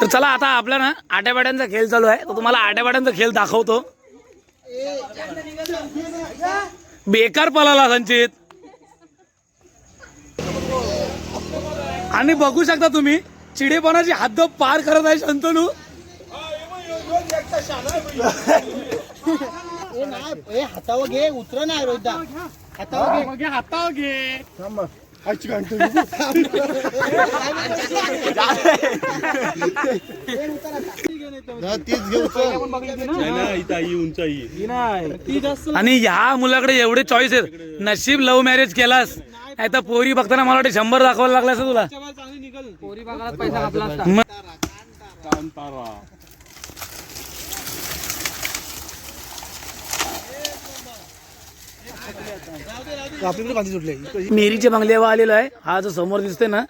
तर चला आता आपला ना आट्यापाड्यांचा खेळ चालू आहे. तर तुम्हाला आट्यापाड्यांचा खेळ दाखवतो. बेकार पळाला संचित. आणि बघू शकता तुम्ही चिडेपणाची हद्द पार करत आहे शंतनू. हातावर घे उतर नाही रोहिता हातावर घे. हातावर घे आणि ह्या मुलाकडे एवढे चॉईस आहेत. नशीब लव्ह मॅरेज केलास. नाही. तर पोरी बघताना मला वाटतं शंभर दाखवायला लागला असं तुला. मग कांतारा. आपल्याकडे बांधी सुटले बंगल्यावर आलेलो आहे. हा जो समोर दिसतोय ना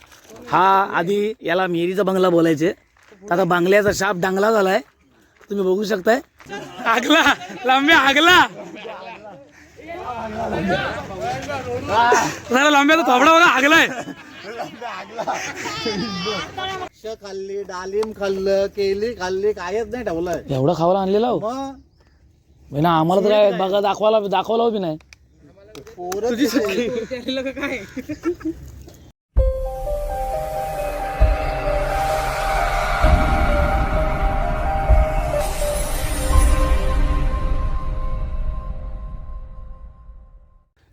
हा आधी याला मेरीचा बंगला बोलायचे. आता बंगल्याचा शाप डांगला झालाय. तुम्ही बघू शकताय. आगला लांब्या आगला. जरा लांब्याचा थोबडा बघा आगलाय. खाल्ली डालिम खाल्लं केली खाल्ली कायच नाही ठेवलंय. एवढा खावाला आणलेला हो? मग? भाई ना आम्हाला तर काय बघा दाखवायला दाखवला बी नाही. पोरं किती-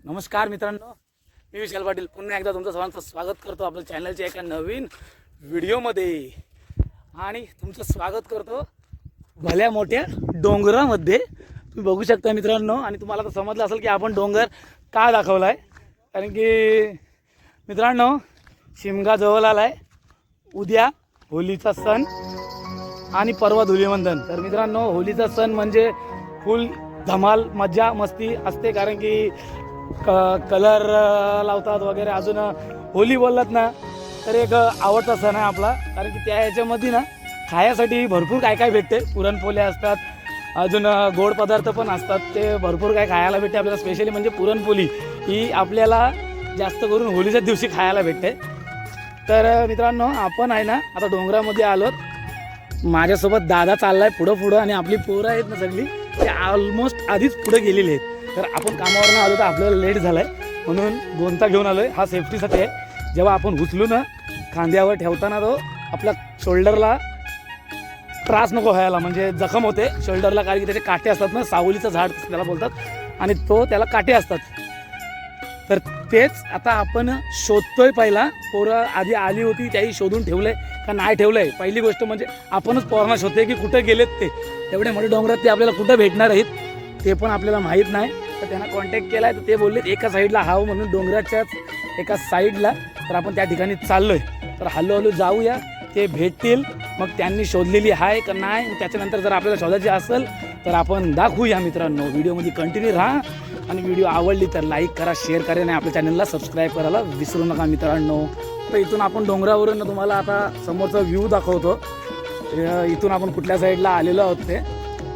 नमस्कार मित्रांनो. मी विशाल पाटील. पुन्हा एकदा तुमचं सर्वांचं स्वागत करतो आपल्या चॅनलच्या एका नवीन व्हिडिओमध्ये आणि तुमचं स्वागत करतो भल्या मोठ्या डोंगरामध्ये. तुम्ही बघू शकता मित्रांनो आणि तुम्हाला तर समजलं असेल की आपण डोंगर का दाखवला आहे कारण की मित्रांनो शिमगा जवळ आला आहे उद्या होलीचा सण आणि परवा धुलीवंदन. तर मित्रांनो होलीचा सण म्हणजे फुल धमाल मज्जा मस्ती असते. कारण की क कलर लावतात वगैरे. अजून होली बोललात ना तर एक आवडता सण आहे आपला. कारण की त्या ह्याच्यामध्ये ना खायासाठी भरपूर काय काय भेटते. पुरणपोळ्या असतात अजून गोड पदार्थ पण असतात. ते भरपूर काय खायला भेटते आपल्याला स्पेशली म्हणजे पुरणपोळी. ही आपल्याला जास्त करून होलीच्याच दिवशी खायला भेटते. तर मित्रांनो आपण आहे ना आता डोंगरामध्ये आलोत माझ्यासोबत दादा चाललाय पुढं पुढं आणि आपली पोरं आहेत ना सगळी ते ऑलमोस्ट आधीच पुढे गेलेली आहेत. तर आपण कामावरनं आलो तर आपल्याला लेट झालाय. म्हणून गोंता घेऊन आलो आहे हा सेफ्टीसाठी आहे. जेव्हा आपण उचलू ना खांद्यावर ठेवताना तो आपल्या शोल्डरला त्रास नको व्हायला म्हणजे जखम होते शोल्डरला कारण की त्याचे काटे असतात ना सावलीचं झाड त्याला बोलतात आणि तो त्याला काटे असतात. तर तेच आता आपण शोधतोय पहिला. पोरं आधी आली होती त्याही शोधून ठेवलंय का नाही ठेवलंय? पहिली गोष्ट म्हणजे आपणच पोरांना शोधतोय की कुठे गेलेत ते. एवढे मोठे डोंगरात ते आपल्याला कुठं भेटणार आहेत ते पण आपल्याला माहीत नाही. तर त्यांना कॉन्टॅक्ट केलाय तर ते बोलले एका साईडला हाव म्हणून डोंगराच्याच एका साईडला तर आपण त्या ठिकाणी चाललोय. तर हळूहळू जाऊया. ते भेटतील. मग त्यांनी शोधलेली आहे का नाही? त्याच्यानंतर जर आपल्याला शोधायची असेल तर आपण दाखवूया मित्रांनो. व्हिडिओमध्ये कंटिन्यू राहा. आणि व्हिडिओ आवडली तर लाईक करा शेअर करा आणि आपल्या चॅनलला सबस्क्राईब करायला विसरू नका मित्रांनो. तर इथून आपण डोंगरावरून तुम्हाला आता समोरचा व्ह्यू दाखवतो. इथून आपण कुठल्या साईडला आलेलो आहोत ते.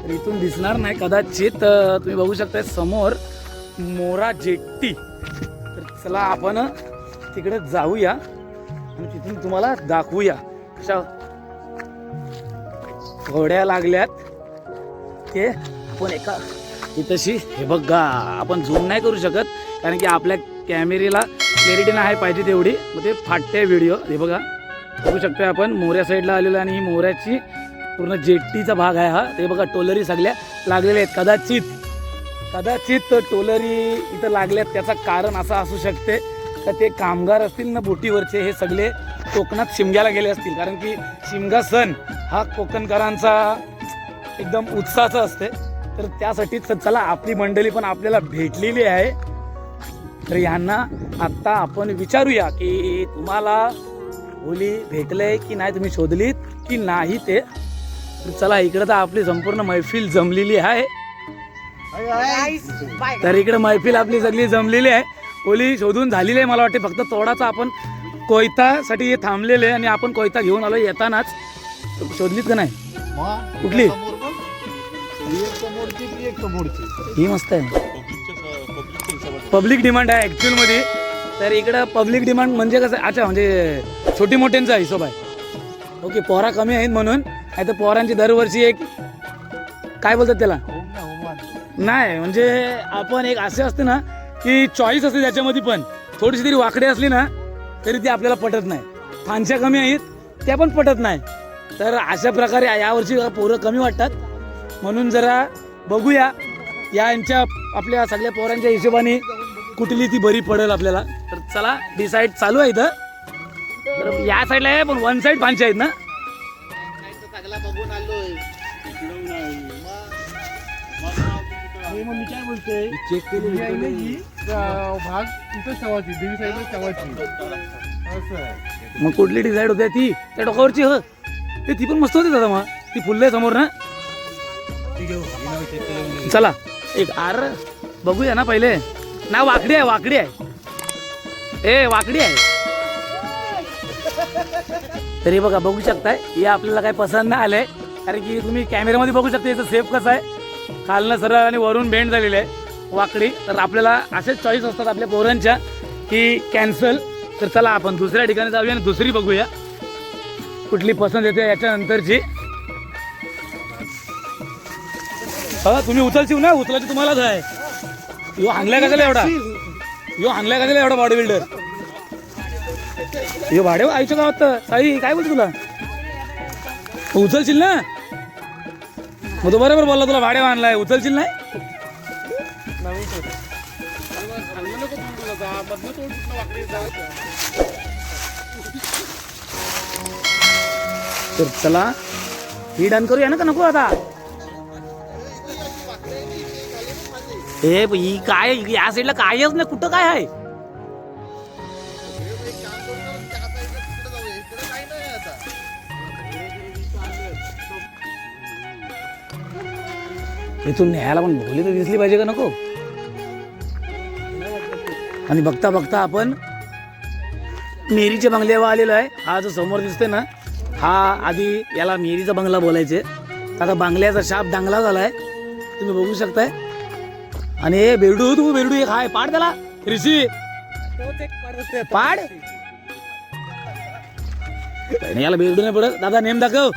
तर इथून दिसणार नाही. कदाचित तुम्ही बघू शकता समोर मोरा जेट्टी. तर चला आपण तिकडे जाऊया आणि तिथून तुम्हाला दाखवूया. कशा घोड्या लागल्यात. ते आपण एका इथशी हे बघा आपण झूम नाही करू शकत कारण की आपल्या कॅमेरेला क्लॅरिटी नाही पाहिजे तेवढी. मग ते फाटते व्हिडिओ हे बघा. बघू शकतोय आपण मोऱ्या साईडला आलेलो आणि ही मोऱ्याची पूर्ण जेट्टीचा भाग आहे हा. ते बघा टोलरी सगळ्या लागलेल्या आहेत. कदाचित कदाचित टोलरी इथं लागल्यात. त्याचं कारण असं असू शकते. का ते कामगार असतील ना बोटीवरचे हे सगळे कोकणात शिमग्याला गेले असतील. कारण की शिमगा सण हा कोकणकरांचा एकदम उत्साहाचा असते. तर त्यासाठी च- चला आपली मंडळी पण आपल्याला भेटलेली आहे. तर यांना आत्ता आपण विचारूया की तुम्हाला होली भेटलंय की नाही तुम्ही शोधलीत की नाही ते? तर चला इकडं तर आपली संपूर्ण मैफिल जमलेली आहे. तर इकडे मैफिल आपली सगळी जमलेली आहे. होली शोधून झालेली आहे मला वाटते. फक्त तोडाचा आपण कोयतासाठी हे थांबलेले आहे आणि आपण कोयता घेऊन आलो येतानाच. शोधलीत का नाही? कुठली? ही मस्त आहे. पब्लिक डिमांड आहे ॲक्च्युअलमध्ये तर इकडं पब्लिक डिमांड म्हणजे कसं आहे? अच्छा म्हणजे छोटी मोठ्यांचा हिशोब आहे. ओके पोरा कमी आहेत म्हणून. नाही तर पोरांची दरवर्षी एक काय बोलतात त्याला? नाही म्हणजे आपण एक असे असते ना की चॉईस असते त्याच्यामध्ये पण. थोडीशी तरी वाकडी असली ना तरी ती आपल्याला पटत नाही. फांच्या कमी आहेत त्या पण पटत नाही. तर अशा प्रकारे यावर्षी पोरं कमी वाटतात. म्हणून जरा बघूया यांच्या आपल्या सगळ्या पोरांच्या हिशोबाने कुठली ती बरी पडेल आपल्याला. तर चला डिसाईड चालू आहे इथं. तर या साईडला आहे पण वन साईड फांच्या आहेत ना. मग मी काय बोलतोय? चेक केली भाग इथं ठेवायची दीड साईड ठेवायची असं आहे. मग कुठली डिसाईड होते ती? त्या डोक्यावरची ह? ते ती पण मस्त होती दादा मग. ती फुलले समोर ना चला. एक आर बघूया ना पहिले. ना वाकडी आहे वाकडी आहे. ए वाकडी आहे. तरी बघा बघू शकताय. हे आपल्याला काही पसंत नाही आलंय. कारण की तुम्ही कॅमेऱ्यामध्ये बघू शकता याचं सेफ कसं आहे. खालनं सरळ आणि वरून बेंड झालेली आहे वाकडी. तर आपल्याला असेच चॉईस असतात आपल्या पोरांच्या की कॅन्सल तर चला आपण दुसऱ्या ठिकाणी जाऊया आणि दुसरी बघूया. कुठली पसंत येते याच्यानंतरची. हा तुम्ही उचलशील ना उचलायची तुम्हालाच आहे. यो हाणलाय कशाला एवढा? यो हाणलाय कशाला एवढा बॉडी बिल्डर यो भाडे आईच्या गावात साई काय बोलतो तुला? उचलशील ना? मग तो बरोबर बोलला तुला भाडे आणलाय उचलशील नाही? तर चला ही डन करूया ना का नको आता? ए ही काय या साईडला कायच नाही कुठं काय आहे? इथून न्यायला पण भोली तर दिसली पाहिजे का नको? आणि बघता बघता आपण मेरीच्या बंगल्यावर आलेलो आहे. हा जो समोर दिसतोय ना हा आधी याला मेरीचा बंगला बोलायचे. आता बंगल्याचा शाप डांगला झालाय. तुम्ही बघू शकताय. आणि हे बेरडू तू बेरडू एक हाय पाड त्याला. ऋषी. पाड. याला बेरडू नाही पडत दादा नेम दाखव.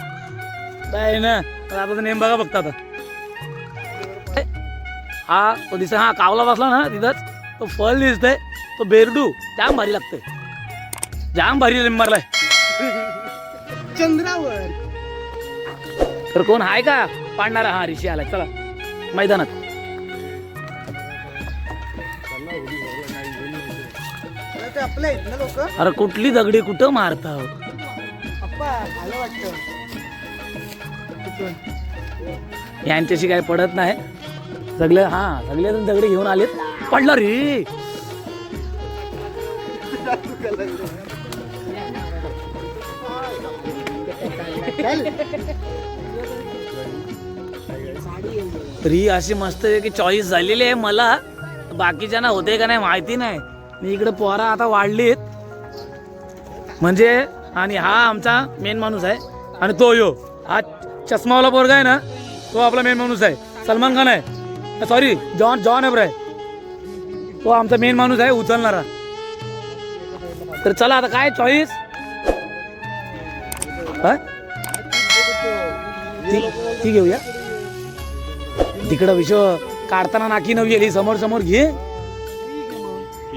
काय ना दादाचा नेम बघा बघता आता. हा तो दिसत हा कावला बसला ना तिथंच. तो फळ दिसतंय. तो बेरडू. जाम भारी लागतंय. जाम भारी लिंब मारलाय. चंद्रावर. तर कोण आहे का? पाडणारा हा ऋषी आलाय. चला. मैदानात. ते आपले आहेत ना लोक? अरे कुठली दगडी कुठं मारता हो? अप्पा आलं वाटतं. यांच्याशी काय पडत नाही. सगळे हा सगळे जण दगडे घेऊन आलेत. पडला रे. तर अशी मस्त की चॉईस झालेली आहे मला. बाकीच्यांना होते का नाही माहिती नाही. मी इकडे पोरा आता वाढलीत. म्हणजे आणि हा आमचा मेन माणूस आहे. आणि तो यो हा चष्मावाला पोरगा आहे ना तो आपला मेन माणूस आहे. सलमान खान आहे. सॉरी जॉन जॉन एब्राय तो आमचा मेन माणूस आहे उचलणारा. तर चला आता काय चॉईस ती घेऊया. तिकडं विषय काढताना नाकी नवी गेली समोर समोर घे.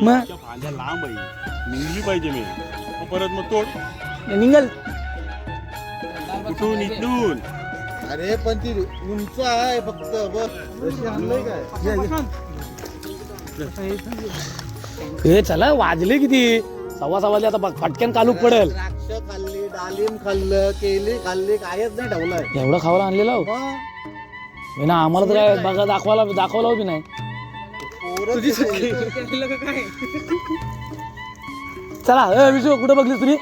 मग? लांब आहे. निघली पाहिजे मी. परत मग तोड. निघल. कुठून इथून. अरे पण ती उंच आहे फक्त बस. आणलंय काय? हे चला वाजले किती? सव्वा सव्वा आता बघ, पटकन कालूक पडेल. द्राक्ष खाल्ली डालिम खाल्लं केली खाल्ली कायच नाही ठेवलंय. एवढं खावायला आणलेलं हो. मग? मी ना आम्हाला तर काय बघा दाखवायला दाखवला बी नाही. पोरं चला ए विशू कुठं बघलीस तुम्ही?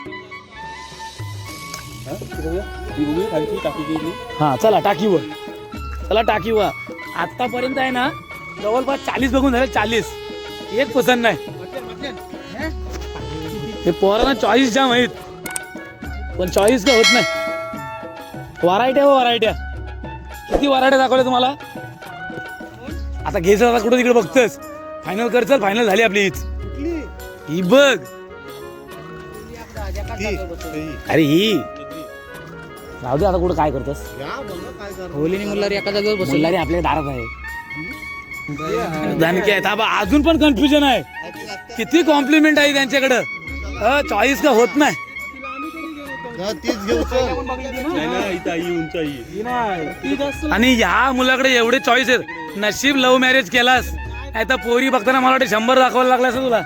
हा? खालची टाकी गेली. हा चला टाकीवर. चला टाकीवर. आतापर्यंत आहे ना जवळपास चाळीस बघून झाले चाळीस. एक पसंत नाही. हे पोरांना चॉईस जाम आहेत पण चॉईस काय होत नाही. व्हरायट्या हो व्हरायट्या किती व्हरायट्या दाखवल्या तुम्हाला? आता घ्यायचं आता कुठं तिकडे बघतोस फायनल कर चल फायनल झाली आपली हीच. ही बघ. अरे ही. राहू दे आता कुठं काय करतोस. होलीने मुलारी एका जागेवर मुल्लारी आपल्या दारात आहे. धनके आहेत हा बा, अजून पण कन्फ्युजन आहे. किती कॉम्प्लिमेंट आहे त्यांच्याकडं. चॉईस का होत नाही. आणि ह्या मुलाकडे एवढे चॉईस आहेत. नशीब लव्ह मॅरेज केलास. नाही तर पोरी बघताना मला वाटतं शंभर दाखवायला लागला असं तुला.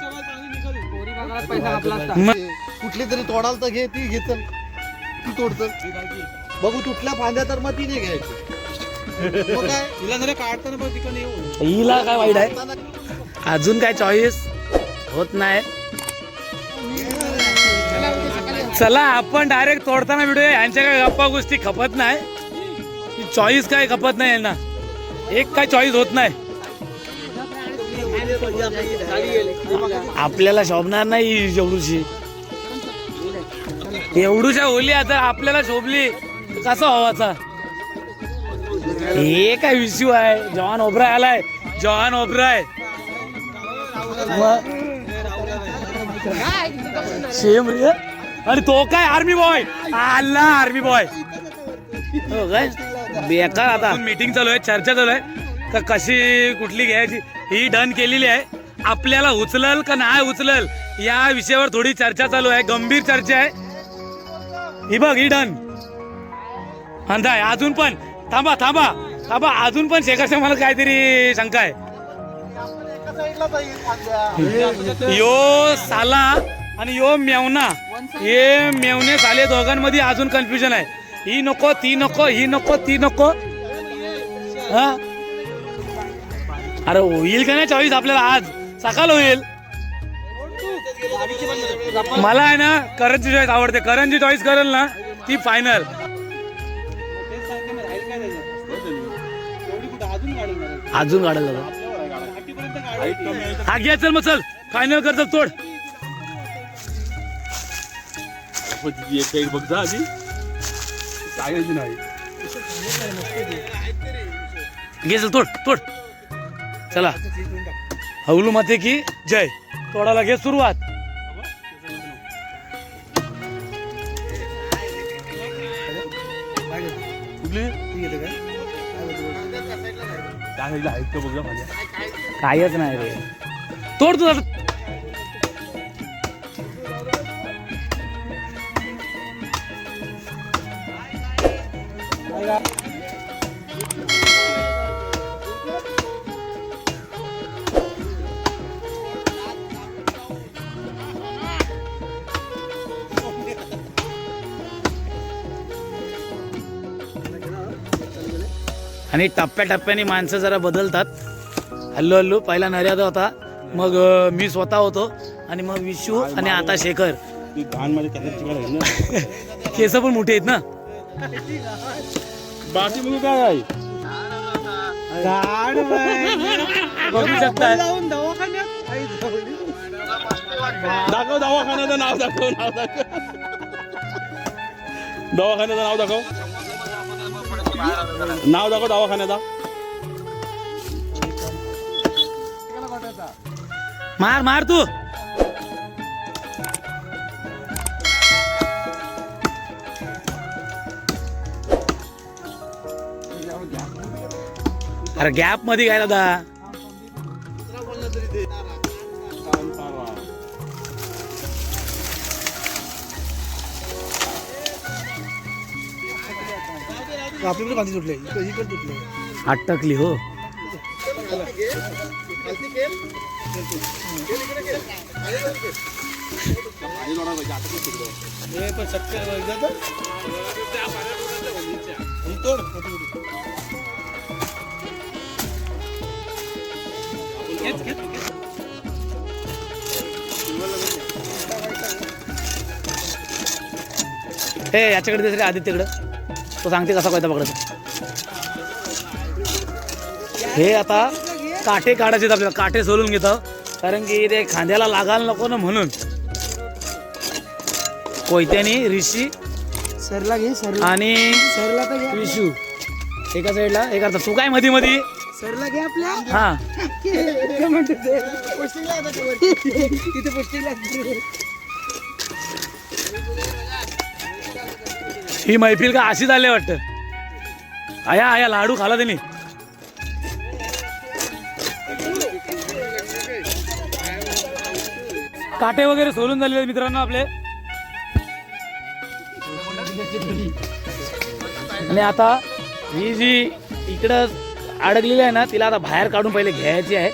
मग कुठली तरी तोडाल तर घे ती घे चल. ती तोड चल बघू तुटल्या फांद्या तर मग तिने घ्यायची. मग काय? तिला जरा काढताना बघ तिकडे येऊ हिला काय वाईट आहे? अजून काय चॉईस होत नाही. चला आपण डायरेक्ट तोडताना व्हिडिओ यांच्या काय गप्पा गोष्टी खपत नाही. चॉईस काय खपत नाही यांना. एक काय चॉईस होत नाही. आपल्याला शोभणार नाही एवढूशा होली आता आपल्याला शोभली. कसा हवाचा हे काय विषय आहे? जॉन ओब्राय आलाय. जॉन ओब्राय. सेम रे. आणि तो काय आर्मी बॉय? आला आर्मी बॉय. हो काय? बेकार आता. मीटिंग चालू आहे चर्चा चालू आहे. का कशी कुठली घ्यायची? ही डन केलेली आहे. आपल्याला उचलल का नाही उचलल? या विषयावर थोडी चर्चा चालू आहे. गंभीर चर्चा आहे. ही बघ ही डन अंधाय अजून पण. थांबा थांबा. थांबा अजून पण शेखरच्या मला काहीतरी शंका आहे. यो साला आणि यो मेवना हे मेवणे साले दोघांमध्ये अजून कन्फ्युजन आहे. ही नको ती नको ही नको ती नको. हा? अरे होईल का नाही चॉईस आपल्याला आज? सकाळ होईल. मला आहे ना करणची चॉईस आवडते. करणची चॉईस करेल ना ती फायनल अजून काढायला हा घ्या चल मग चल. फायनल कर चल तोड एक बघ आधी कायच नाही घे चल तोड तोड चला. हवलू माते की जय. तोडाला घे सुरुवात. कायच नाही रे. तोड तुझा आणि टप्प्याटप्प्याने माणसं जरा बदलतात. हल्लू हल्लू पहिला नर्यादा होता. मग मी स्वतः होतो. आणि मग विशू आणि आता शेखर. केस पण मोठे आहेत ना? बाकी मग काय आहे? बघू शकता. दाखव दवाखान्याचं नाव दाखव नाव दाखव. दवाखान्याचं नाव दाखव. नाव दाखव दवाखान्याचा. मार मार तू. अरे गॅपमध्ये काय दादा आपल्याकडे कांदी तुटले इकडे तुटले. अटकली हो. हे याच्याकडे दिसले आदित्यकडं. तो सांगते कसा कोयता पकडायचा. हे आता काटे काढायचे आपल्याला. काटे सोलून घेतो. कारण की ते खांद्याला लागायला नको ना म्हणून. कोयत्याने ऋषी सरला घे सरला. आणि सरला तर घे विशू. एका साईडला एक अर्धा. तू काय मध्ये मध्ये सरला घे आपल्या. हा. काय म्हणतो ते? वरती. तिथे ही मैफिल का अशी झाली वाटतं? आया आया लाडू खाला त्यांनी काटे वगैरे सोलून झालेले आहेत मित्रांनो आपले. आणि आता ही जी इकडं अडकलेली आहे ना तिला आता बाहेर काढून पहिले घ्यायची आहे.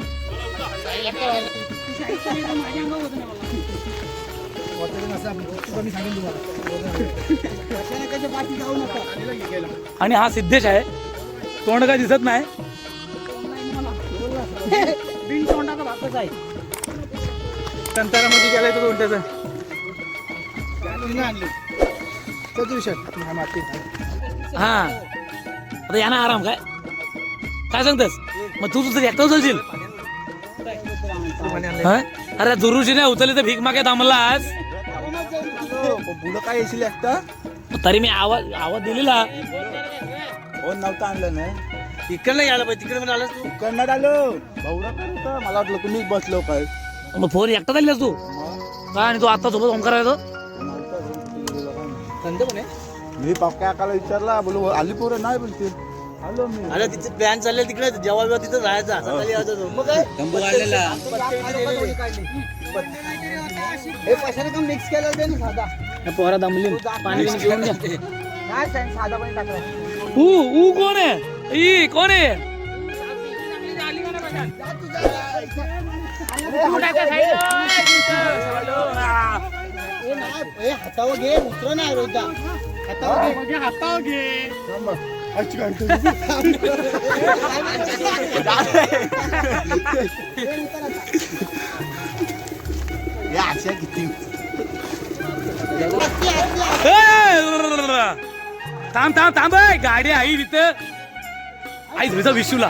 आणि हा सिद्धेश आहे. तोंड काय दिसत नाही. बिन तोंडाचा भातच आहे. संतारामध्ये गेलाय तो तो दिवसात नाही मातीत हा. आता यांना आराम काय? काय सांगतेस? मग तू तुझं एकटा उचलशील? हा? अरे दुरुशी नाही उचलली तर भीक मागे थांबलास. पुढं काय येशील एकटा? तरी मी आवाज आवाज दिलेला. हो नव्हतं आणलं ना. इकडनं यायला पाहिजे तिकडे आलं तू. इकडनं आलो. होतं मला वाटलं तुम्हीच बसलो काय मग फोन एकटा झालीस तू का आणि तू आता सोबत ओंकार आहे तो मी पक्का काला विचारला बोलू आली पोरं नाही बोलते आलो मी अरे तिथे प्लॅन चालले तिकडे जेव्हा बिव्हा तिथं राहायचा सकाळी यायचा तो मग काय तंबू काढलेला हे पैशाने का मिक्स केलं ते ना साधा पोरा दमली पाणी बिणी पिऊन घ्या काय सांग साधा पाणी टाकलं ऊ ऊ कोण आहे ई कोण आहे हातावर घे उतर नाही रोहिता हातावर घे हातावर घे ए, थांब थांब थांब गाडी आई तिथं आई तुझा विशूला.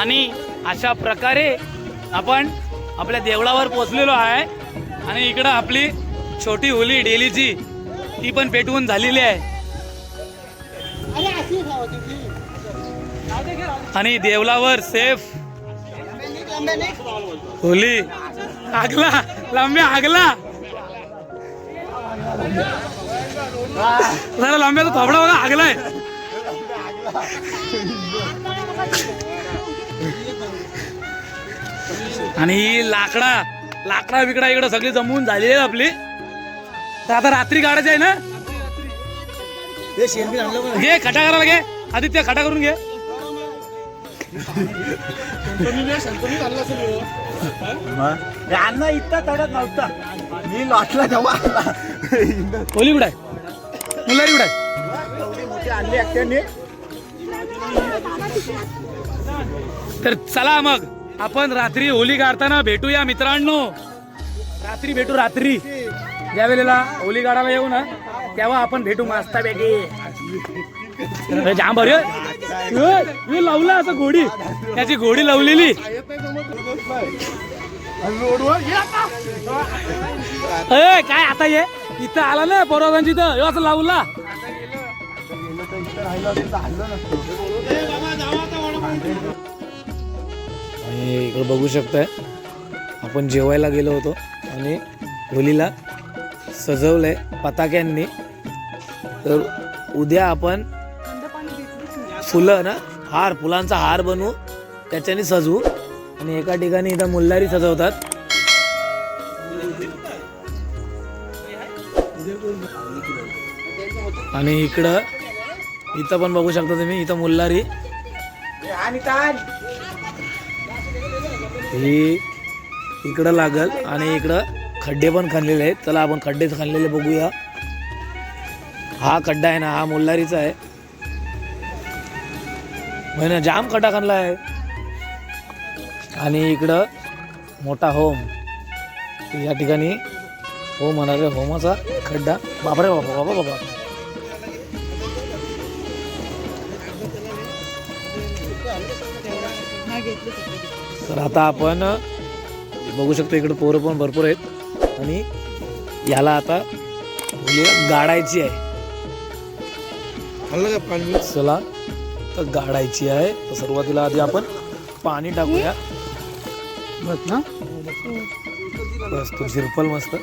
आणि अशा प्रकारे आपण आपल्या देवळावर पोचलेलो आहे. आणि इकडं आपली छोटी होली डेलीची ती पण पेटवून झालेली आहे. आणि देवलावर सेफ. होली आगला लांब्या आगला. जरा लांब्याचा थोबडा बघा आगलाय. आणि लाकडा लाकडा बिकडा इकडं सगळी जमवून झालेली आहे आपली. तर आता रात्री काढायची आहे ना? घे खटा करायला घे. आदित्य खटा करून घे. अण्णा इतका चढत नव्हता. मी लॉटला आला होली कुठं मुलारी कुठं मोठी आणली तर चला मग. आपण रात्री होली काढताना भेटूया मित्रांनो. रात्री भेटू रात्री. ज्या वेळेला होली काढायला येऊ ना तेव्हा आपण भेटू मस्त अरे जाम बरे लावला असं घोडी. त्याची घोडी लावलेली. ए काय आता ये? इथं आला ना परवादांची इथं. असं लावला. आणि इकडं बघू शकताय आपण जेवायला गेलो होतो आणि होलीला सजवलंय पताक्यांनी. तर उद्या आपण फुलं ना हार फुलांचा हार बनवू त्याच्याने सजवू. आणि एका ठिकाणी इथं मुल्लारी सजवतात. आणि इकडं इथं पण बघू शकता तुम्ही इथं मुल्लारी. ही इकडं लागल आणि इकडं खड्डे पण खाल्लेले आहेत. चला आपण खड्डे खाल्लेले बघूया. हा खड्डा आहे ना हा मुल्लारीचा आहे. म्हणजे जाम खड्डा खणला आहे. आणि इकडं मोठा होम. या ठिकाणी होम होणारे होमाचा खड्डा. बापरे बाबा बाबा बाबा तर आता आपण बघू शकतो इकडे पोरं पण भरपूर आहेत. आणि याला आता गाडायची आहे. खाल्लं का पाणी? चला तर गाडायची आहे. तर सुरुवातीला आधी आपण पाणी टाकूया. बस ना? बस तो झिरपल मस्त.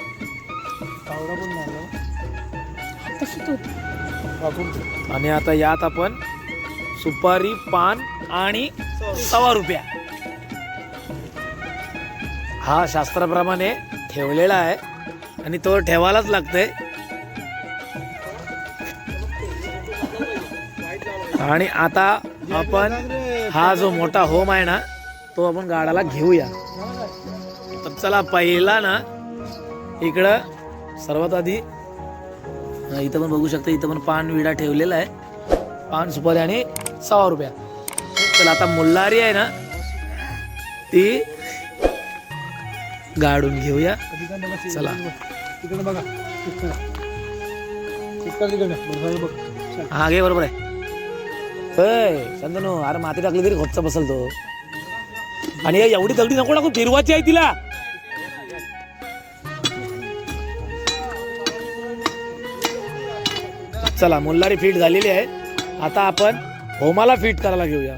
आणि आता यात आपण सुपारी पान आणि सव्वा रुपया. हा शास्त्राप्रमाणे ठेवलेला आहे आणि तो ठेवायलाच लागतंय. आणि आता आपण हा जो मोठा होम आहे ना तो आपण गाडाला घेऊया. तर चला पहिला ना इकडं सर्वात आधी इथं पण बघू शकता इथं पण पान विडा ठेवलेला आहे. पान सुपारी आणि सहा रुपया. चला आता मुल्लारी आहे ना ती गाडून घेऊया. चला. हा घे बरोबर आहे. चंदनू अरे माती टाकली तरी घोटचा बसल तो. आणि एवढी दगडी नको टाकू फिरवायची आहे तिला. चला मुल्लारी फिट झालेली आहे. आता आपण होमाला फिट करायला घेऊया.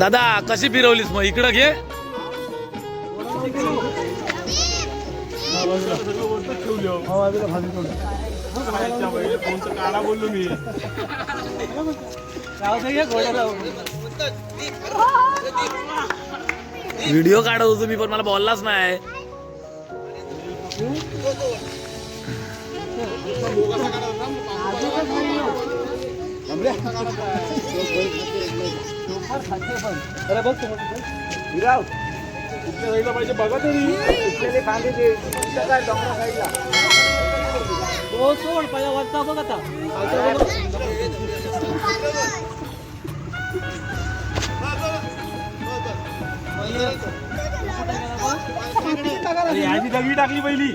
दादा कशी फिरवलीस मग? इकडं घे. काढा बोललो मी व्हिडिओ काढत होतो मी पण मला बोललाच नाही साईडला पाहिजे बघा तरी तो सोड पहिला वरचा बघ आता अरे याची दगडी टाकली पहिली.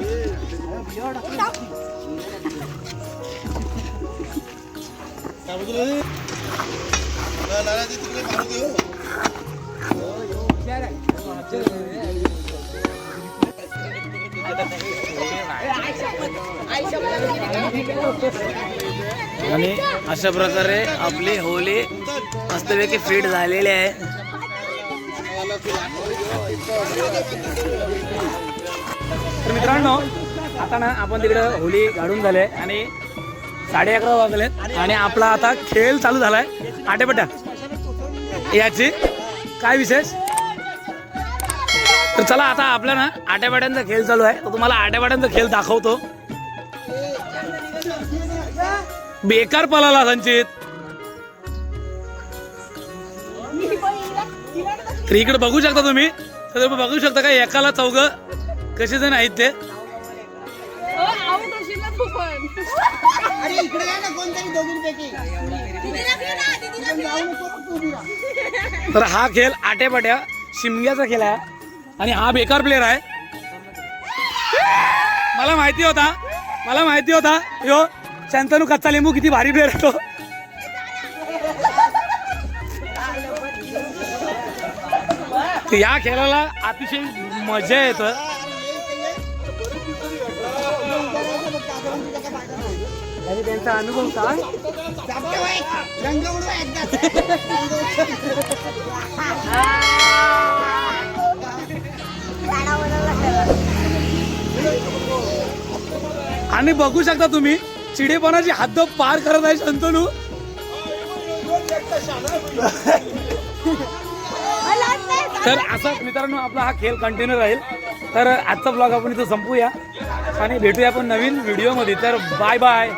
आणि अशा प्रकारे आपली होली मस्तपैकी फिट झालेली आहे. तर मित्रांनो आता ना आपण तिकडं होली काढून झाले आणि साडे अकरा वाजलेत आणि आपला आता खेळ चालू झालाय. आटेपट्या. याची काय विशेष? तर चला आता आपला ना आट्यापाट्यांचा खेळ चालू आहे. तर तुम्हाला आट्यापाट्यांचा खेळ दाखवतो. बेकार पळाला संचित. तर इकडे बघू शकता तुम्ही. तर तुम्ही बघू शकता का एकाला चौघ कसे जण आहेत ते. तर हा खेळ आट्यापाट्या शिमग्याचा खेळ आहे आणि हा बेकार प्लेअर आहे. मला माहिती होता मला माहिती होता यो शांतनू कच्चा लिंबू किती भारी प्लेअर आहे तो. तर या खेळाला अतिशय मजा येतं. आणि त्यांचा अनुभव सांग. आणि बघू शकता तुम्ही चिडेपणाची हद्द पार करत आहे शंतनू. तर असं मित्रांनो आपला हा खेळ कंटिन्यू राहील. तर आजचा ब्लॉग आपण इथं संपूया. आणि भेटूया आपण नवीन व्हिडिओमध्ये तर बाय बाय